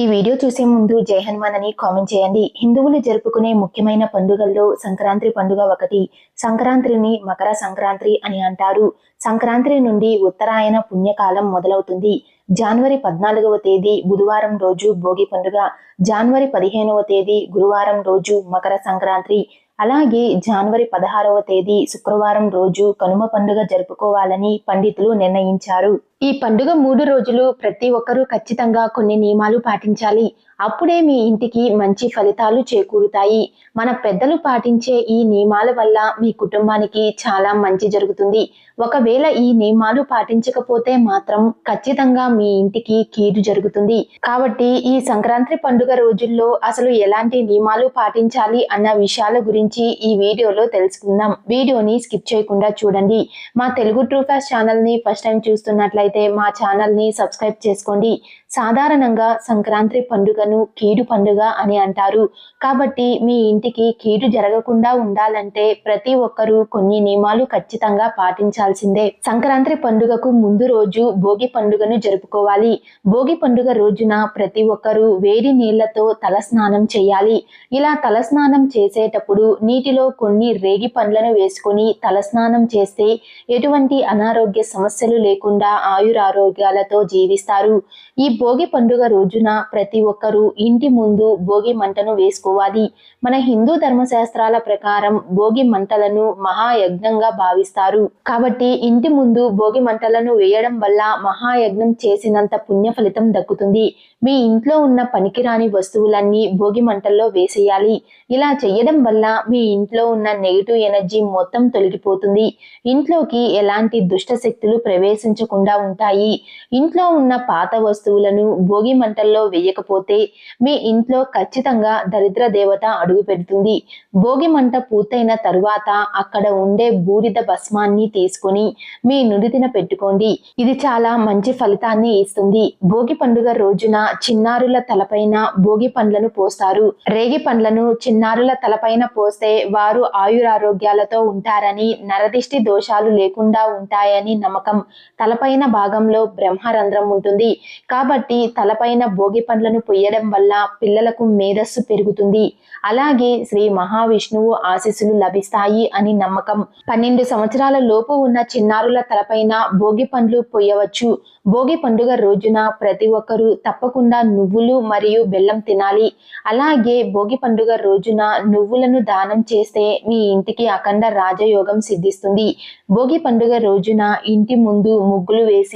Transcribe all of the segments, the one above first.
ఈ వీడియో చూసే ముందు జై హనుమాన్ అని కామెంట్ చేయండి. హిందువులు జరుపుకునే ముఖ్యమైన పండుగల్లో సంక్రాంతి పండుగ ఒకటి. సంక్రాంతిని మకర సంక్రాంతి అని అంటారు. సంక్రాంతి నుండి ఉత్తరాయణ పుణ్యకాలం మొదలవుతుంది. జనవరి పద్నాలుగవ తేదీ బుధవారం రోజు భోగి పండుగ. జనవరి పదిహేనవ తేదీ గురువారం రోజు మకర సంక్రాంతి. అలాగే జనవరి పదహారవ తేదీ శుక్రవారం రోజు కనుమ పండుగ జరుపుకోవాలని పండితులు నిర్ణయించారు. ఈ పండుగ మూడు రోజులు ప్రతి ఒక్కరూ ఖచ్చితంగా కొన్ని నియమాలు పాటించాలి. అప్పుడే మీ ఇంటికి మంచి ఫలితాలు చేకూరుతాయి. మన పెద్దలు పాటించే ఈ నియమాల వల్ల మీ కుటుంబానికి చాలా మంచి జరుగుతుంది. ఒకవేళ ఈ నియమాలు పాటించకపోతే మాత్రం ఖచ్చితంగా మీ ఇంటికి కీడు జరుగుతుంది. కాబట్టి ఈ సంక్రాంతి పండుగ రోజుల్లో అసలు ఎలాంటి నియమాలు పాటించాలి అన్న విషయాల గురించి ఈ వీడియోలో తెలుసుకుందాం. వీడియోని స్కిప్ చేయకుండా చూడండి. మా తెలుగు ట్రూఫాస్ ఛానల్ని ఫస్ట్ టైం చూస్తున్నట్లయితే మా ఛానల్ని సబ్స్క్రైబ్ చేసుకోండి. సాధారణంగా సంక్రాంతి పండుగను కీడు పండుగ అని అంటారు. కాబట్టి మీ ఇంటికి కీడు జరగకుండా ఉండాలంటే ప్రతి ఒక్కరూ కొన్ని నియమాలు ఖచ్చితంగా పాటించాల్సిందే. సంక్రాంతి పండుగకు ముందు రోజు భోగి పండుగను జరుపుకోవాలి. భోగి పండుగ రోజున ప్రతి ఒక్కరూ వేడి నీళ్ళతో తల స్నానం చేయాలి. ఇలా తల స్నానం చేసేటప్పుడు నీటిలో కొన్ని రేగి పండ్లను వేసుకొని తల స్నానం చేస్తే ఎటువంటి అనారోగ్య సమస్యలు లేకుండా ఆయురారోగ్యాలతో జీవిస్తారు. ఈ భోగి పండుగ రోజున ప్రతి ఒక్కరూ ఇంటి ముందు భోగి మంటను వేసుకోవాలి. మన హిందూ ధర్మశాస్త్రాల ప్రకారం భోగి మంటలను మహాయజ్ఞంగా భావిస్తారు. కాబట్టి ఇంటి ముందు భోగి మంటలను వేయడం వల్ల మహాయజ్ఞం చేసినంత పుణ్య ఫలితం దక్కుతుంది. మీ ఇంట్లో ఉన్న పనికిరాని వస్తువులన్నీ భోగి మంటల్లో వేసేయాలి. ఇలా చేయడం వల్ల మీ ఇంట్లో ఉన్న నెగిటివ్ ఎనర్జీ మొత్తం తొలగిపోతుంది. ఇంట్లోకి ఎలాంటి దుష్ట శక్తులు ప్రవేశించకుండా ఉంటాయి. ఇంట్లో ఉన్న పాత వస్తువులను భోగి మంటల్లో వేయకపోతే మీ ఇంట్లో ఖచ్చితంగా దరిద్ర దేవత అడుగు పెడుతుంది. భోగి మంట పూర్తయిన తరువాత అక్కడ ఉండే బూడిద భస్మాన్ని తీసుకొని మీ నుడిదిన పెట్టుకోండి. ఇది చాలా మంచి ఫలితాన్ని ఇస్తుంది. భోగి పండుగ రోజున చిన్నారుల తలపైన భోగి పండ్లను పోస్తారు. రేగి పండ్లను చిన్నారుల తలపైన పోస్తే వారు ఆయురారోగ్యాలతో ఉంటారని నరదిష్టి దోషాలు లేకుండా ఉంటాయని నమ్మకం. తలపైన భాగంలో బ్రహ్మరంధ్రం ఉంటుంది. కాబట్టి తలపైన భోగి పండ్లను పొయ్యడం వల్ల పిల్లలకు మేధస్సు పెరుగుతుంది. అలాగే శ్రీ మహావిష్ణువు ఆశీస్సులు లభిస్తాయి అని నమ్మకం. పన్నెండు సంవత్సరాల లోపు ఉన్న చిన్నారుల తలపైన భోగి పండ్లు పొయ్యవచ్చు. భోగి పండుగ రోజున ప్రతి ఒక్కరూ తప్పకుండా నువ్వులు మరియు బెల్లం తినాలి. అలాగే భోగి పండుగ రోజున నువ్వులను దానం చేస్తే మీ ఇంటికి అఖండ రాజయోగం సిద్ధిస్తుంది. భోగి పండుగ రోజున ఇంటి ముందు ముగ్గులు వేసి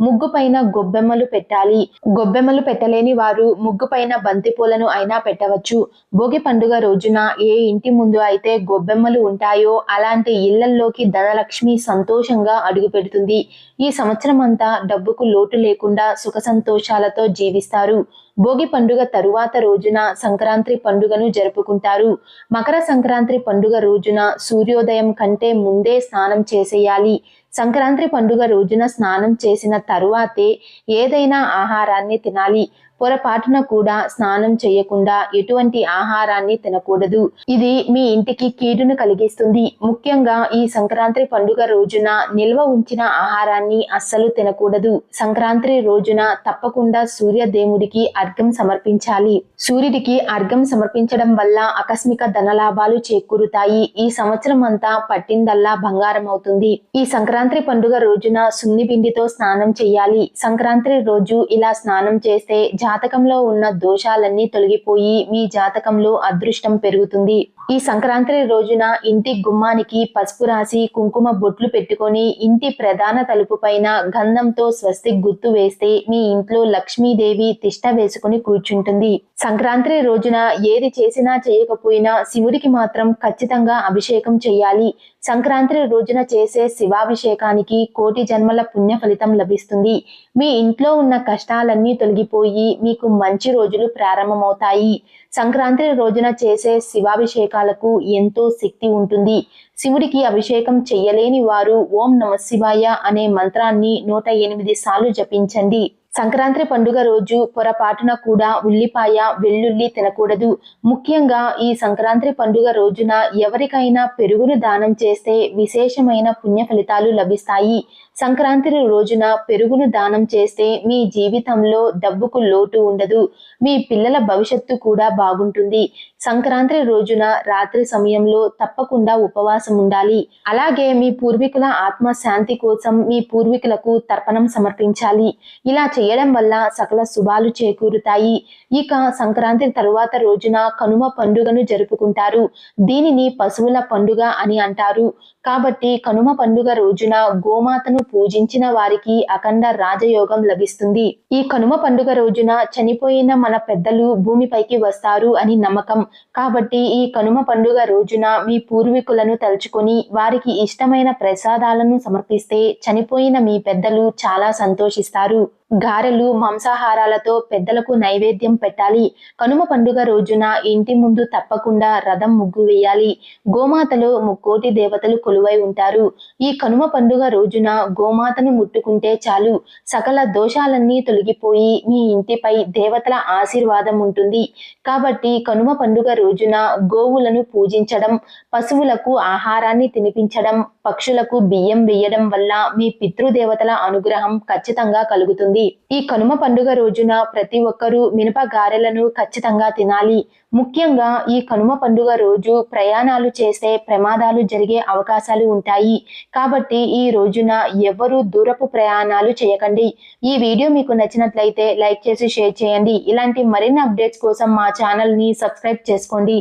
ముగ్గు పైన గొబ్బెమ్మలు పెట్టాలి. గొబ్బెమ్మలు పెట్టలేని వారు ముగ్గు పైన బంతిపూలను అయినా పెట్టవచ్చు. భోగి పండుగ రోజున ఏ ఇంటి ముందు అయితే గొబ్బెమ్మలు ఉంటాయో అలాంటి ఇళ్ళల్లోకి ధనలక్ష్మి సంతోషంగా అడుగు పెడుతుంది. ఈ సంవత్సరం అంతా డబ్బుకు లోటు లేకుండా సుఖ సంతోషాలతో జీవిస్తారు. భోగి పండుగ తరువాత రోజున సంక్రాంతి పండుగను జరుపుకుంటారు. మకర సంక్రాంతి పండుగ రోజున సూర్యోదయం కంటే ముందే స్నానం చేసేయాలి. సంక్రాంతి పండుగ రోజున స్నానం చేసిన తరువాతే ఏదైనా ఆహారాన్ని తినాలి. పొరపాటున కూడా స్నానం చేయకుండా ఎటువంటి ఆహారాన్ని తినకూడదు. ఇది మీ ఇంటికి కీడును కలిగిస్తుంది. ముఖ్యంగా ఈ సంక్రాంతి పండుగ రోజున నిల్వ ఉంచిన ఆహారాన్ని అస్సలు తినకూడదు. సంక్రాంతి రోజున తప్పకుండా సూర్యదేవుడికి అర్ఘం సమర్పించాలి. సూర్యుడికి అర్ఘం సమర్పించడం వల్ల ఆకస్మిక ధనలాభాలు చేకూరుతాయి. ఈ సంవత్సరం అంతా పట్టిందల్లా బంగారం అవుతుంది. ఈ సంక్రాంతి పండుగ రోజున సున్ని పిండితో స్నానం చేయాలి. సంక్రాంతి రోజు ఇలా స్నానం చేస్తే జాతకంలో ఉన్న దోషాలన్నీ తొలగిపోయి మీ జాతకంలో అదృష్టం పెరుగుతుంది. ఈ సంక్రాంతి రోజున ఇంటి గుమ్మానికి పసుపు రాసి కుంకుమ బొట్లు పెట్టుకొని ఇంటి ప్రధాన తలుపు పైన గంధంతో స్వస్తి గుర్తు వేస్తే మీ ఇంట్లో లక్ష్మీదేవి తిష్ట వేసుకుని కూర్చుంటుంది. సంక్రాంతి రోజున ఏది చేసినా చేయకపోయినా శివుడికి మాత్రం ఖచ్చితంగా అభిషేకం చేయాలి. సంక్రాంతి రోజున చేసే శివాభిషేకానికి కోటి జన్మల పుణ్య ఫలితం లభిస్తుంది. మీ ఇంట్లో ఉన్న కష్టాలన్నీ తొలగిపోయి మీకు మంచి రోజులు ప్రారంభమవుతాయి. సంక్రాంతి రోజున చేసే శివాభిషేకాలకు ఎంతో శక్తి ఉంటుంది. శివుడికి అభిషేకం చెయ్యలేని వారు ఓం నమ శివాయ అనే మంత్రాన్ని నూట ఎనిమిది సార్లు జపించండి. సంక్రాంతి పండుగ రోజు పొరపాటున కూడా ఉల్లిపాయ వెల్లుల్లి తినకూడదు. ముఖ్యంగా ఈ సంక్రాంతి పండుగ రోజున ఎవరికైనా పెరుగును దానం చేస్తే విశేషమైన పుణ్య ఫలితాలు లభిస్తాయి. సంక్రాంతి రోజున పెరుగును దానం చేస్తే మీ జీవితంలో డబ్బుకు లోటు ఉండదు. మీ పిల్లల భవిష్యత్తు కూడా బాగుంటుంది. సంక్రాంతి రోజున రాత్రి సమయంలో తప్పకుండా ఉపవాసం ఉండాలి. అలాగే మీ పూర్వీకుల ఆత్మ శాంతి కోసం మీ పూర్వీకులకు తర్పణం సమర్పించాలి. ఇలా చేయడం వల్ల సకల శుభాలు చేకూరుతాయి. ఇక సంక్రాంతి తరువాత రోజున కనుమ పండుగను జరుపుకుంటారు. దీనిని పశువుల పండుగ అని అంటారు. కాబట్టి కనుమ పండుగ రోజున గోమాతను పూజించిన వారికి అఖండ రాజయోగం లభిస్తుంది. ఈ కనుమ పండుగ రోజున చనిపోయిన మన పెద్దలు భూమిపైకి వస్తారు అని నమ్మకం. కాబట్టి ఈ కనుమ పండుగ రోజున మీ పూర్వీకులను తలుచుకొని వారికి ఇష్టమైన ప్రసాదాలను సమర్పిస్తే చనిపోయిన మీ పెద్దలు చాలా సంతోషిస్తారు. గారెలు మాంసాహారాలతో పెద్దలకు నైవేద్యం పెట్టాలి. కనుమ పండుగ రోజున ఇంటి ముందు తప్పకుండా రథం ముగ్గు వేయాలి. గోమాతలో ముక్కోటి దేవతలు కొలువై ఉంటారు. ఈ కనుమ పండుగ రోజున గోమాతను ముట్టుకుంటే చాలు. సకల దోషాలన్నీ తొలగిపోయి మీ ఇంటిపై దేవతల ఆశీర్వాదం ఉంటుంది. కాబట్టి కనుమ పండుగ రోజున గోవులను పూజించడం పశువులకు ఆహారాన్ని తినిపించడం పక్షులకు బియ్యం వేయడం వల్ల మీ పితృదేవతల అనుగ్రహం ఖచ్చితంగా కలుగుతుంది. ఈ కనుమ పండుగ రోజున ప్రతి ఒక్కరూ మినప గారెలను ఖచ్చితంగా తినాలి. ముఖ్యంగా ఈ కనుమ పండుగ రోజు ప్రయాణాలు చేస్తే ప్రమాదాలు జరిగే అవకాశాలు ఉంటాయి. కాబట్టి ఈ రోజున ఎవరూ దూరపు ప్రయాణాలు చేయకండి. ఈ వీడియో మీకు నచ్చినట్లయితే లైక్ చేసి షేర్ చేయండి. ఇలాంటి మరిన్ని అప్డేట్స్ కోసం మా ఛానల్ని సబ్స్క్రైబ్ చేసుకోండి.